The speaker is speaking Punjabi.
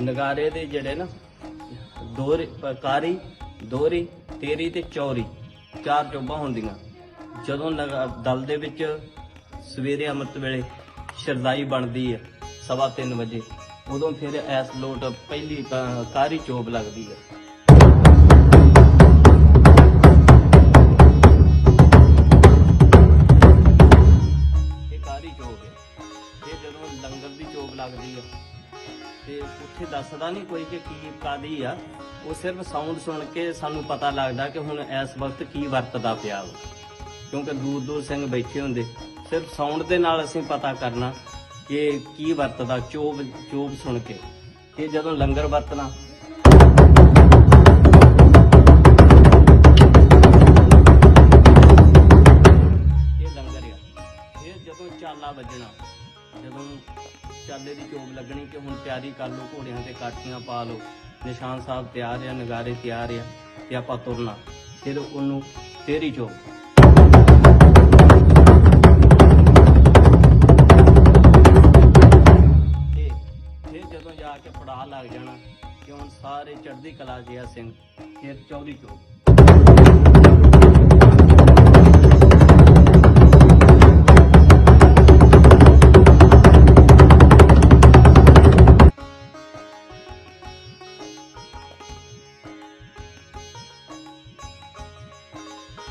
ਨਗਾਰੇ ਦੇ ਜਿਹੜੇ ਨਾ ਦੋਰੀ ਕਾਰੀ ਦੋਹਰੀ ਤੇਰੀ ਤੇ ਚੌਰੀ ਚਾਰ ਚੋਬਾਂ ਹੁੰਦੀਆਂ। ਜਦੋਂ ਨਗਾ- ਦਲ ਦੇ ਵਿੱਚ ਸਵੇਰੇ ਅੰਮ੍ਰਿਤ ਵੇਲੇ ਸ਼ਰਦਾਈ ਬਣਦੀ ਹੈ ਸਵਾ ਤਿੰਨ ਵਜੇ ਉਦੋਂ ਫਿਰ ਐਸ ਲੋਟ ਪਹਿਲੀ ਅ, ਕਾਰੀ ਚੋਬ ਲੱਗਦੀ ਹੈ। ਇਹ ਕਾਰੀ ਚੋਬ ਹੈ। ਇਹ ਜਦੋਂ ਲੰਗਰ ਦੀ ਚੋਬ ਲੱਗਦੀ ਹੈ ਤੇ ਉੱਥੇ ਦੱਸਦਾ ਨਹੀਂ ਕੋਈ ਕਿ ਕੀ ਕਾਦੀ ਆ। ਉਹ ਸਿਰਫ ਸਾਊਂਡ ਸੁਣ ਕੇ ਸਾਨੂੰ ਪਤਾ ਲੱਗਦਾ ਕਿ ਹੁਣ ਇਸ ਵਕਤ ਕੀ ਵਰਤਦਾ ਪਿਆ ਵਾ। ਕਿਉਂਕਿ ਦੂਰ ਦੂਰ ਸਿੰਘ ਬੈਠੇ ਹੁੰਦੇ। ਸਿਰਫ ਸਾਊਂਡ ਦੇ ਨਾਲ ਅਸੀਂ ਪਤਾ ਕਰਨਾ ਕਿ ਕੀ ਵਰਤਦਾ, ਚੋਬ ਚੋਬ ਸੁਣ ਕੇ। ਕਿ ਜਦੋਂ ਲੰਗਰ ਵਰਤਣਾ। ਇਹ ਲੰਗਰ ਆ। ਇਹ ਜਦੋਂ ਚਾਲਾ ਵੱਜਣਾ, ਜਦੋਂ ਚਾਲੇ ਦੀ ਚੋਬ ਲੱਗਣੀ ਕਿ ਹੁਣ ਤਿਆਰੀ ਕਰ ਲਓ, ਘੋੜਿਆਂ ਤੇ ਕਾਠੀਆਂ ਪਾ ਲਓ। ਨਿਸ਼ਾਨ ਸਾਹਿਬ ਤਿਆਰ ਆ, ਨਗਾਰੇ ਤਿਆਰ ਆ ਤੇ ਆਪਾਂ ਤੁਰਨਾ। ਫਿਰ ਉਹਨੂੰ ਤੇਰੀ ਚੋਬ ਜਦੋਂ ਜਾ ਕੇ ਪੜਾ ਲੱਗ ਜਾਣਾ ਕਿ ਹੁਣ ਸਾਰੇ ਚੜ੍ਹਦੀ ਕਲਾ ਜਿਹਾ ਸਿੰਘ, ਫਿਰ ਚੌਧਰੀ ਚੋਬ